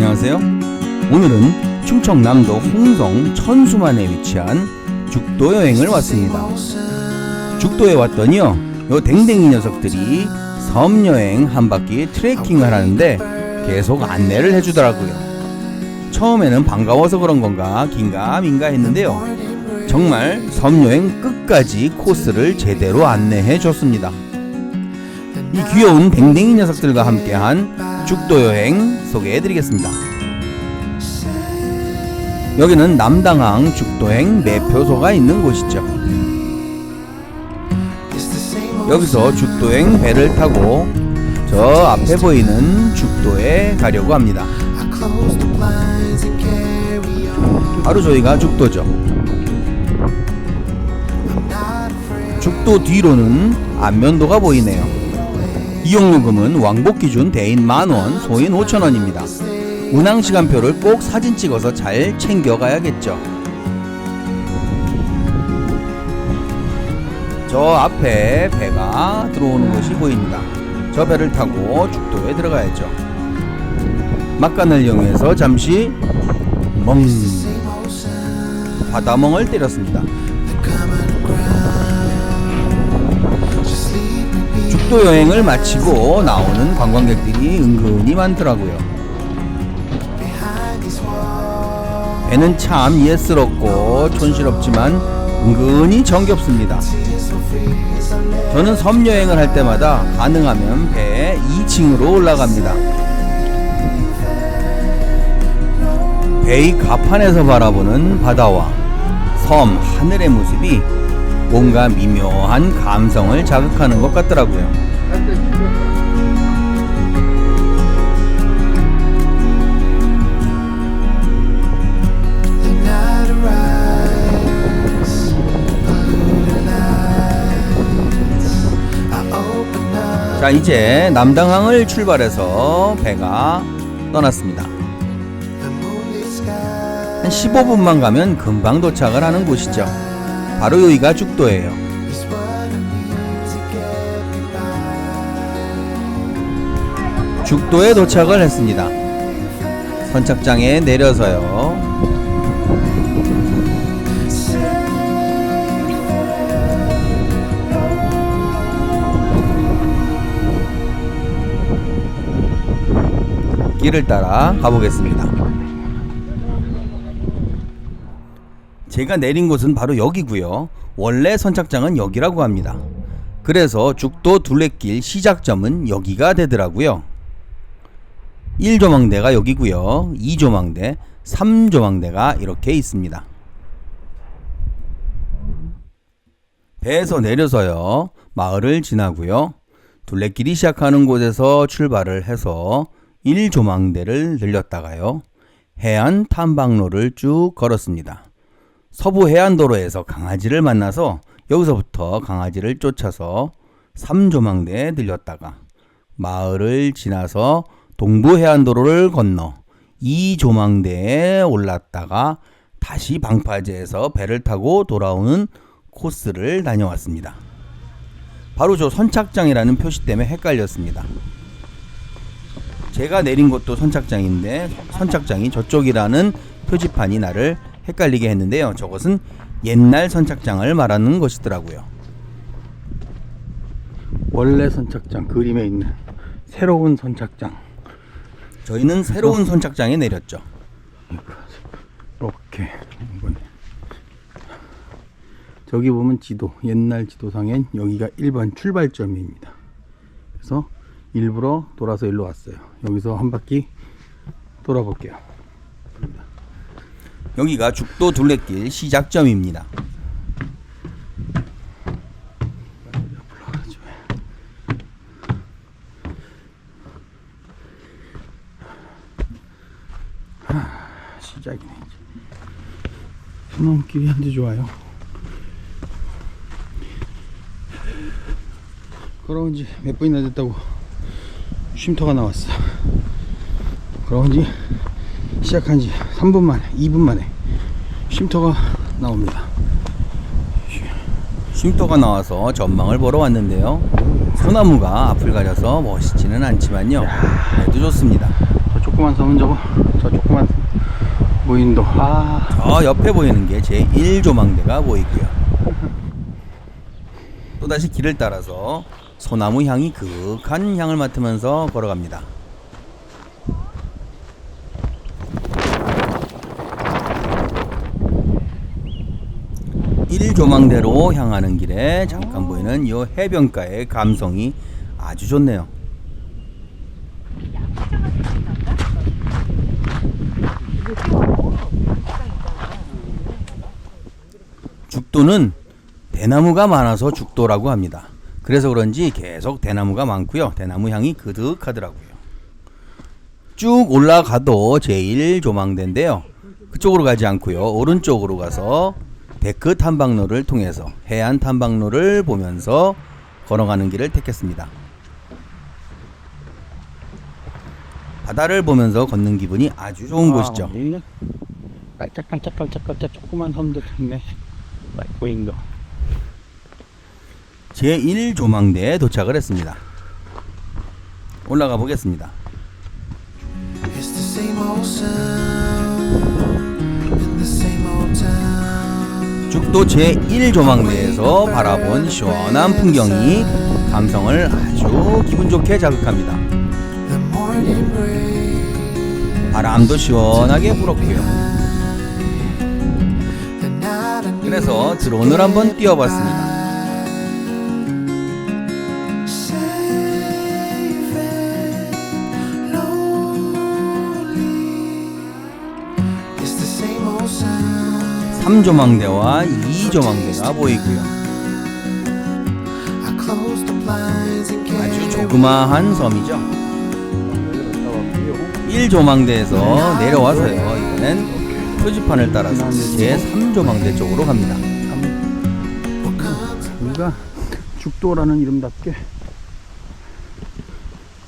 안녕하세요. 오늘은 충청남도 홍성 천수만에 위치한 죽도 여행을 왔습니다. 죽도에 왔더니요, 요 댕댕이 녀석들이 섬 여행 한 바퀴 트레킹을 하는데 계속 안내를 해주더라고요. 처음에는 반가워서 그런 건가 긴가 민가 했는데요. 정말 섬 여행 끝까지 코스를 제대로 안내해 줬습니다. 이 귀여운 댕댕이 녀석들과 함께한 죽도 여행 소개해 드리겠습니다. 여기는 남당항 죽도행 매표소가 있는 곳이죠. 여기서 죽도행 배를 타고 저 앞에 보이는 죽도에 가려고 합니다. 바로 저희가 죽도죠. 죽도 뒤로는 안면도가 보이네요. 이용요금은 왕복 기준 대인 만원, 소인 5천원입니다. 운항 시간표를 꼭 사진 찍어서 잘 챙겨가야겠죠. 저 앞에 배가 들어오는 것이 보입니다. 저 배를 타고 죽도에 들어가야죠. 막간을 이용해서 잠시 멍 바다멍을 때렸습니다. 죽도 여행을 마치고 나오는 관광객들이 은근히 많더라고요. 배는 참 예스럽고 촌스럽지만 은근히 정겹습니다. 저는 섬 여행을 할 때마다 가능하면 배에 2층으로 올라갑니다. 배의 가판에서 바라보는 바다와 섬 하늘의 모습이 뭔가 미묘한 감성을 자극하는 것 같더라고요. 자, 이제 남당항을 출발해서 배가 떠났습니다. 한 15분만 가면 금방 도착을 하는 곳이죠. 바로 여기가 죽도예요. 죽도에 도착을 했습니다. 선착장에 내려서요. 길을 따라 가보겠습니다. 제가 내린 곳은 바로 여기고요. 원래 선착장은 여기라고 합니다. 그래서 죽도 둘레길 시작점은 여기가 되더라고요. 1조망대가 여기고요. 2조망대, 3조망대가 이렇게 있습니다. 배에서 내려서요. 마을을 지나고요. 둘레길이 시작하는 곳에서 출발을 해서 1조망대를 들렸다가요. 해안 탐방로를 쭉 걸었습니다. 서부 해안도로에서 강아지를 만나서 여기서부터 강아지를 쫓아서 3조망대에 들렸다가 마을을 지나서 동부 해안도로를 건너 2조망대에 올랐다가 다시 방파제에서 배를 타고 돌아오는 코스를 다녀왔습니다. 바로 저 선착장이라는 표시 때문에 헷갈렸습니다. 제가 내린 곳도 선착장인데 선착장이 저쪽이라는 표지판이 나를 헷갈리게 했는데요. 저것은 옛날 선착장을 말하는 것이더라고요. 원래 선착장 그림에 있는 새로운 선착장. 저희는 새로운 선착장에 내렸죠. 이렇게 저기 보면 지도 옛날 지도상엔 여기가 1번 출발점입니다. 그래서 일부러 돌아서 일로 왔어요. 여기서 한 바퀴 돌아볼게요. 여기가 죽도 둘레길 시작점입니다. 시작이네. 수넘길이 한데 좋아요. 걸어온 지 몇 분이나 됐다고 쉼터가 나왔어. 걸어온 지 시작한 지 3분 만에, 2분 만에 쉼터가 나옵니다. 쉼터가 나와서 전망을 보러 왔는데요. 소나무가 앞을 가려서 멋있지는 않지만요. 그래도 좋습니다. 저쪽 조그만 섬은 저거 저 조그만 무인도 아 저 옆에 보이는 게 제 1조망대가 보이고요. 또다시 길을 따라서 소나무 향이 그윽한 향을 맡으면서 걸어갑니다. 1 조망대로 향하는 길에 잠깐 보이는 이 해변가의 감성이 아주 좋네요. 죽도는 대나무가 많아서 죽도라고 합니다. 그래서 그런지 계속 대나무가 많고요. 대나무 향이 그득하더라고요. 쭉 올라가도 제1 조망대인데요. 그쪽으로 가지 않고요. 오른쪽으로 가서 데크 탐방로를 통해서 해안 탐방로를 보면서 걸어가는 길을 택했습니다. 바다를 보면서 걷는 기분이 아주 좋은 곳이죠. 여기는 깔짝깔짝깔짝깔짝 조그만 섬도 있네 무인도 제1 조망대에 도착을 했습니다. 올라가 보겠습니다. Town. 죽도 제1 조망대에서 바라본 시원한 풍경이 감성을 아주 기분 좋게 자극합니다. 바람도 시원하게 불었고요. 그래서 드론을 한번 띄워봤습니다. 3조망대와 2조망대가 보이고요. 아주 조그마한 섬이죠. 1조망대에서 내려와서요. 이번엔 표지판을 따라서 제3조망대 쪽으로 갑니다. 여기가 죽도라는 이름답게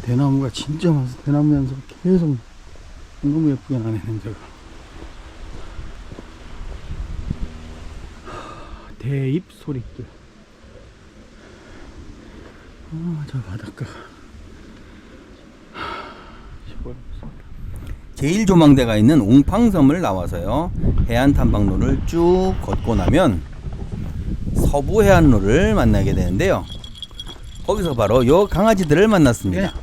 대나무가 진짜 많아서 대나무 연습 계속 너무 예쁘게 나네 냄새가 대입 소리길 아저 바닷가 하, 시골 제1조망대가 있는 옹팡섬을 나와서요. 해안 탐방로를 쭉 걷고 나면 서부 해안로를 만나게 되는데요. 거기서 바로 요 강아지들을 만났습니다.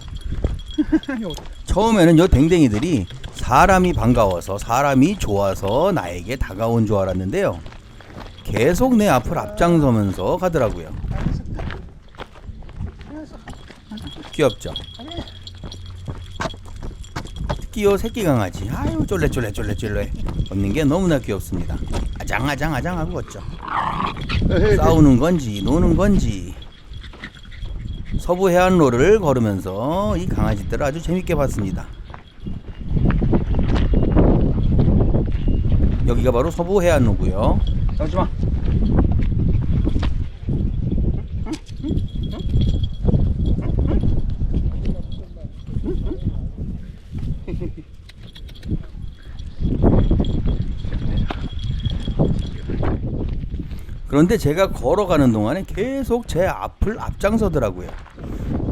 처음에는 요 댕댕이들이 사람이 반가워서 사람이 좋아서 나에게 다가온 줄 알았는데요. 계속 내 앞을 앞장서면서 가더라고요. 귀엽죠? 특히 요 새끼 강아지 아유 쫄래쫄래 쫄래쫄래 걷는 게 너무나 귀엽습니다. 아장아장 아장 하고 걷죠. 싸우는 건지 노는 건지 서부 해안로를 걸으면서 이 강아지들을 아주 재밌게 봤습니다. 여기가 바로 서부 해안로고요. 잠시만 그런데 제가 걸어가는 동안에 계속 제 앞을 앞장서더라고요.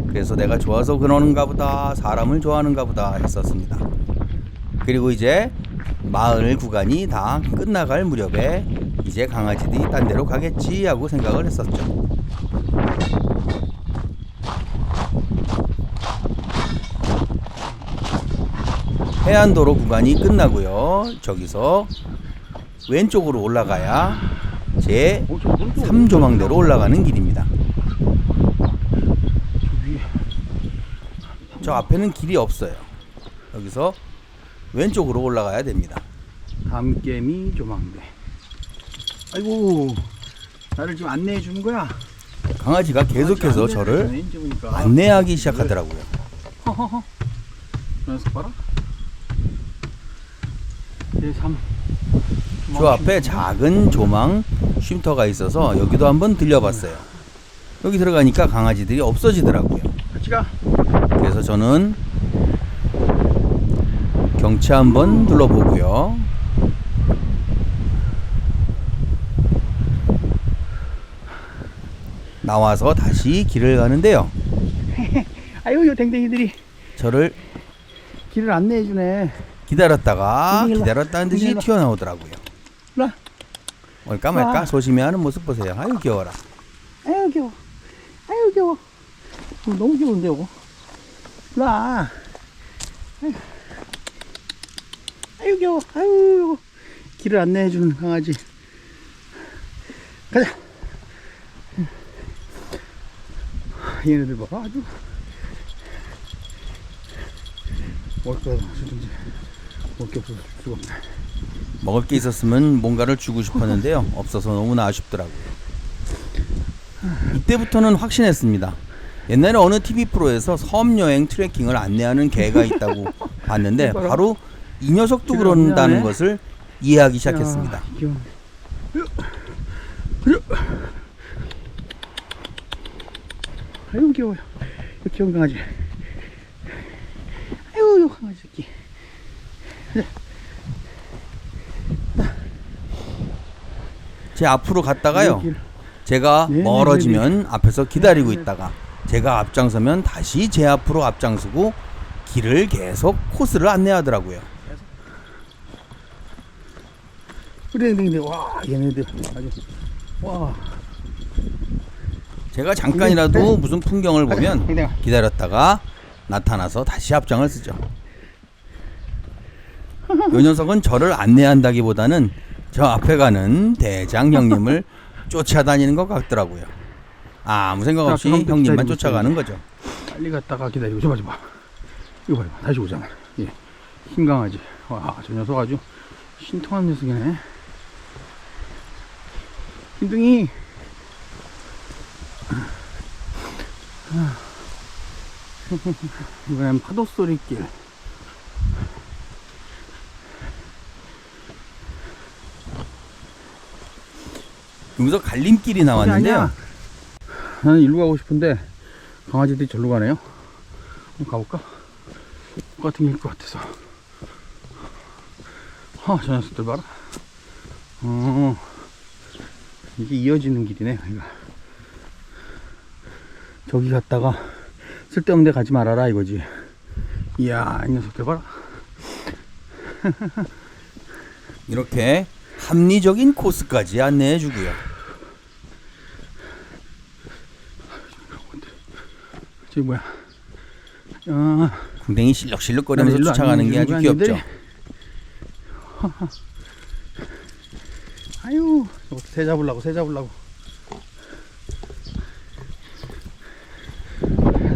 그래서 내가 좋아서 그러는가 보다, 사람을 좋아하는가 보다 했었습니다. 그리고 이제 마을 구간이 다 끝나갈 무렵에 이제 강아지들이 딴 데로 가겠지 하고 생각을 했었죠. 해안도로 구간이 끝나고요. 저기서 왼쪽으로 올라가야 제 어, 저 오른쪽 3조망대로 올라가는 길입니다. 저 앞에는 길이 없어요. 여기서 왼쪽으로 올라가야 됩니다. 감개미 조망대 아이고 나를 지금 안내해 주는 거야 강아지가 계속해서 저를 해주네, 이제 보니까. 안내하기 시작하더라고요. 허허허 연습 봐라 제3 저 앞에 작은 조망 쉼터가 있어서 여기도 한번 들려봤어요. 여기 들어가니까 강아지들이 없어지더라고요. 같이 가 그래서 저는 경치 한번 둘러보고요. 나와서 다시 길을 가는데요. 아이고 요 댕댕이들이 저를 길을 안내해 주네. 기다렸다가 일로 와. 기다렸다는 듯이 일로. 튀어나오더라고요. 와. 올까 말까 와. 소심해 하는 모습 보세요. 아유 귀여워라. 아유 귀여워. 아유 귀여워. 어, 너무 귀여운데 와. 아유. 아유 귀여워. 아유 길을 안내해 주는 강아지. 가자. 얘네들 봐 아주 먹을 거 주든지 먹을 게 없어서 줄 수가 없네. 먹을 게 있었으면 뭔가를 주고 싶었는데요. 없어서 너무나 아쉽더라고요. 이때부터는 확신했습니다. 옛날에 어느 TV 프로에서 섬 여행 트레킹을 안내하는 개가 있다고 봤는데 바로 이 녀석도 그런다는. 것을 이해하기 시작했습니다. 야, 귀여워. 아유 귀여워요. 이 귀여운 강아지. 아유 이 강아지 새끼. 제 앞으로 갔다가요. 길. 제가 네, 멀어지면 앞에서 기다리고 있다가 제가 앞장서면 다시 제 앞으로 앞장서고 길을 계속 코스를 안내하더라고요. 그래 근데 와 얘네들 아주 와 제가 잠깐이라도 무슨 풍경을 보면 기다렸다가 나타나서 다시 앞장을 쓰죠. 요 녀석은 저를 안내한다기보다는 저 앞에 가는 대장 형님을 쫓아다니는 것 같더라고요. 아무 생각 자, 없이 또 형님만 쫓아가는. 거죠. 빨리 갔다가 기다리고 저 봐, 저 봐. 이거 봐봐, 다시 오잖아. 예, 흰 강아지. 와, 저 녀석 아주 신통한 녀석이네. 흰둥이. 이번엔 파도 소리 길. 여기서 갈림길이 나왔는데요. 나는 일로 가고 싶은데 강아지들이 절로 가네요. 한번 가볼까? 똑같은 길일 것 같아서. 아, 저 녀석들 봐라. 어, 이게 이어지는 길이네, 이거. 저기 갔다가 쓸데없는 데 가지 말아라, 이거지. 이야, 이 녀석들 봐라. 이렇게 합리적인 코스까지 안내해 주고요. 저기 뭐야. 아, 궁뎅이 실룩실룩거리면서 안 쫓아가는 게 아주 귀엽죠. 거 아유, 새 잡으려고, 새 잡으려고.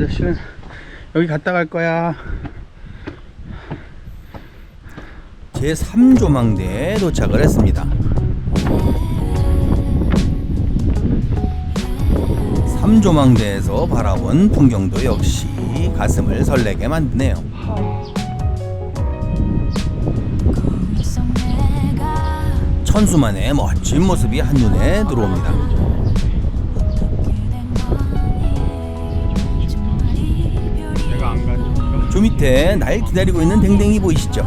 아저씨는 여기 갔다 갈 거야. 제 3조망대에 도착을 했습니다. 3조망대에서 바라본 풍경도 역시 가슴을 설레게 만드네요. 천수만의 멋진 모습이 한눈에 들어옵니다. 밑에 날 기다리고 있는 댕댕이 보이시죠?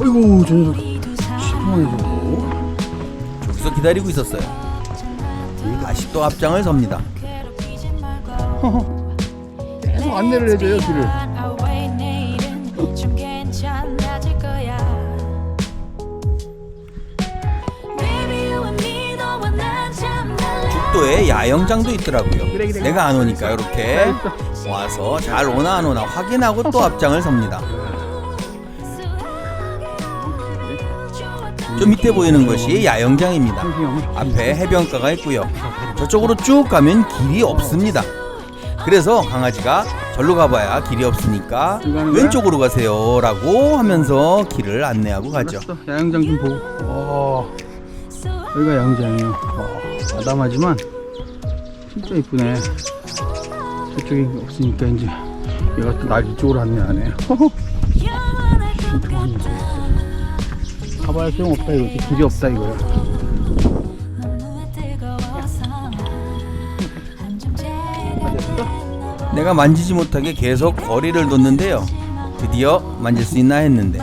어이구, 저 녀석 신통하네, 저거. 여기서 기다리고 있었어요. 다시 또 앞장을 섭니다. 계속 안내를 해줘요, 길을. 죽도에 야영장도 있더라고요. 그래, 그래. 내가 안 오니까 이렇게 와서 잘 오나 안 오나 확인하고 또 앞장을 섭니다. 저 밑에 보이는 것이 야영장입니다. 앞에 해변가가 있고요. 저쪽으로 쭉 가면 길이 없습니다. 그래서 강아지가 절로 가봐야 길이 없으니까? 왼쪽으로 가세요라고 하면서 길을 안내하고 가죠. 야영장 좀 보고. 어, 여기가 야영장이에요. 어, 아담하지만 진짜 이쁘네. 저쪽이 없으니까 이제 얘가 또 날 이쪽으로 안내하네. 가봐야 소용없다 이거지. 길이 없다 이거야. 내가 만지지 못하게 계속 거리를 뒀는데요. 드디어 만질 수 있나 했는데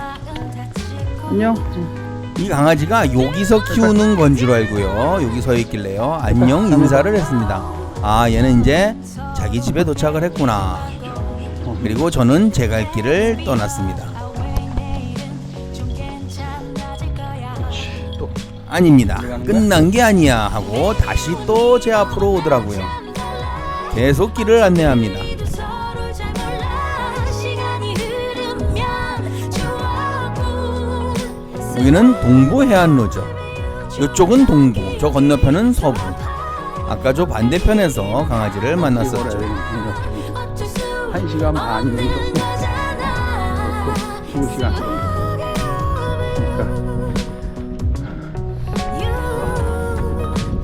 안녕. 이 강아지가 여기서 키우는 건 줄 알고요. 여기 서 있길래요. 안녕 인사를 했습니다. 아 얘는 이제 자기 집에 도착을 했구나. 그리고 저는 제 갈 길을 떠났습니다. 또 아닙니다. 끝난 게 아니야 하고 다시 또 제 앞으로 오더라고요. 계속 길을 안내합니다. 여기는 동부 해안로죠. 이쪽은 동부, 저 건너편은 서부. 아까 저 반대편에서 강아지를 만났었죠. 한 시간 반이면 조금 두 시간. 그러니까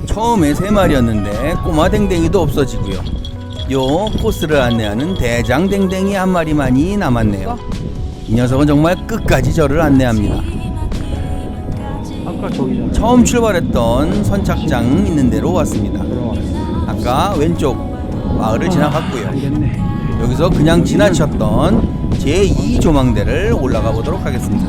처음에 세 마리였는데 꼬마 댕댕이도 없어지고요. 요 코스를 안내하는 대장 댕댕이 한 마리만이 남았네요. 이 녀석은 정말 끝까지 저를 안내합니다. 아까 저기잖아. 처음 출발했던 선착장 있는 데로 왔습니다. 아까 왼쪽 마을을 지나갔고요. 여기서 그냥 지나쳤던 제2 조망대를 올라가 보도록 하겠습니다.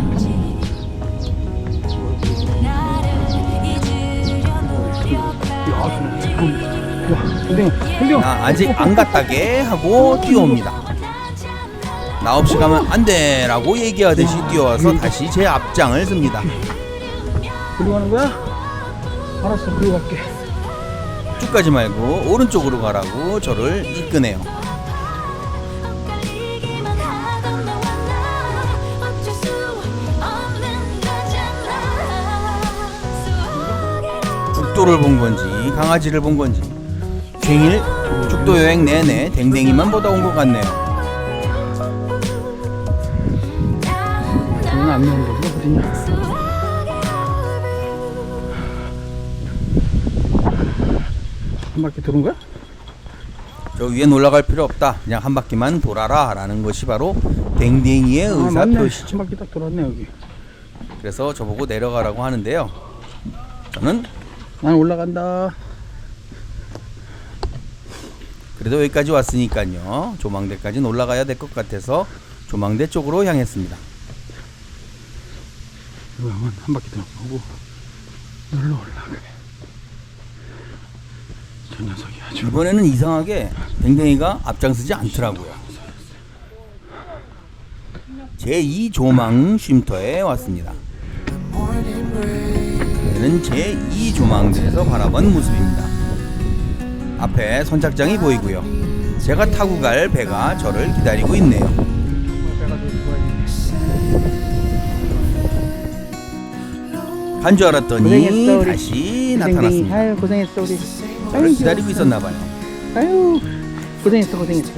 나 아직 안 갔다게 하고 뛰어옵니다. 나 없이 가면 안 돼라고 얘기하듯이 뛰어와서 다시 제 앞장을 씁니다. 그리고 가는 거야? 알았어, 그리고 갈게. 쭉 가지 말고 오른쪽으로 가라고 저를 이끄네요. 죽도를 본 건지 강아지를 본 건지 괭일 죽도 여행 내내 댕댕이만 보다 온 것 같네요. 안 데가 어디냐? 한 바퀴 도는 거야? 저 위엔 올라갈 필요 없다. 그냥 한 바퀴만 돌아라 라는 것이 바로 댕댕이의 아, 의사 맞네. 표시죠. 한 바퀴 딱 돌았네 여기. 그래서 저보고 내려가라고 하는데요. 저는 난 올라간다. 그래도 여기까지 왔으니까요. 조망대까지는 올라가야 될 것 같아서 조망대 쪽으로 향했습니다. 이거 한 바퀴 돌고 놀러 올라가네. 저 녀석이 아주 이번에는 이상하게 댕댕이가 앞장서지 않더라고요. 제2 조망 쉼터에 왔습니다. 여기는 제2 조망대에서 바라본 모습입니다. 앞에 선착장이 보이고요. 제가 타고 갈 배가 저를 기다리고 있네요. 간 줄 알았더니 고생했어, 우리. 다시 나타났습니다. 아유 고생했어 우리. 저를 기다리고 있었나 봐요. 아유 고생했어 고생했어.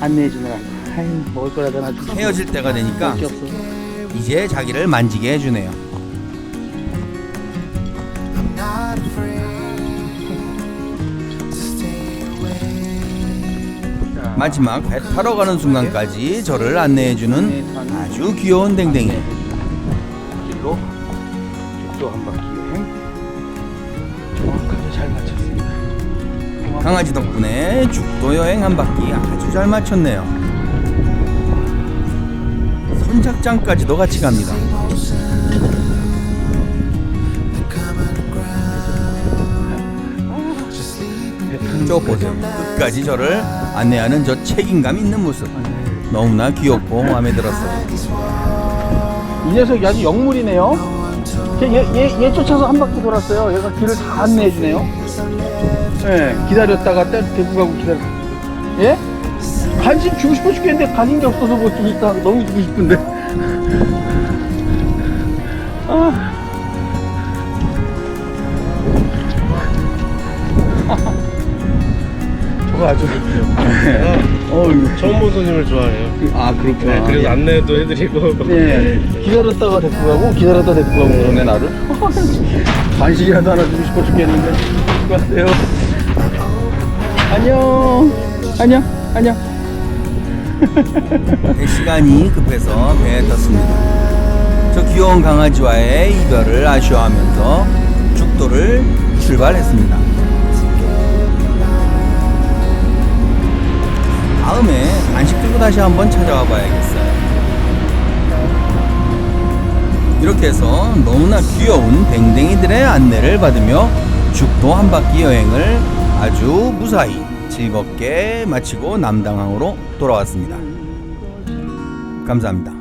안내해 주느라. 아유 먹을 거라도 하나 좀. 헤어질 때가 되니까 먹을 게 없어. 이제 자기를 만지게 해주네요. I'm not afraid to stay away. 마지막 배 타러 가는 순간까지 저를 안내해주는 아주 귀여운 댕댕이. 길로 죽도 한 바퀴 여행 정확하게 잘 마쳤습니다. 강아지 덕분에 죽도 여행 한 바퀴 아주 잘 마쳤네요. 선착장까지도 같이 갑니다. 저 보세요. 끝까지 저를 안내하는 저 책임감 있는 모습. 너무나 귀엽고 마음에 들었어요. 이 녀석이 아주 영물이네요. 얘, 얘, 얘, 얘 쫓아서 한 바퀴 돌았어요. 얘가 길을 다 안내해 주네요. 예, 기다렸다가 때 데리고 가고 기다려. 예? 간식 주고 싶어 죽겠는데 가진 게 없어서 못 주니까 너무 주고 싶은데. 아. 저거 아주. 어, 처음 본 손님을 좋아해요. 아, 그렇구나. 네, 그래서 안내도 해드리고. 네, 기다렸다가 데리고 가고 기다렸다 데리고 가고 그러네 나를 간식이라도 하나 주고 싶어 죽겠는데 수고하세요 안녕 안녕 안녕 배 시간이 급해서 배에 떴습니다. 저 귀여운 강아지와의 이별을 아쉬워하면서 죽도를 출발했습니다. 다음에 간식 들고 다시 한번 찾아와 봐야겠어요. 이렇게 해서 너무나 귀여운 댕댕이들의 안내를 받으며 죽도 한 바퀴 여행을 아주 무사히 즐겁게 마치고 남당항으로 돌아왔습니다. 감사합니다.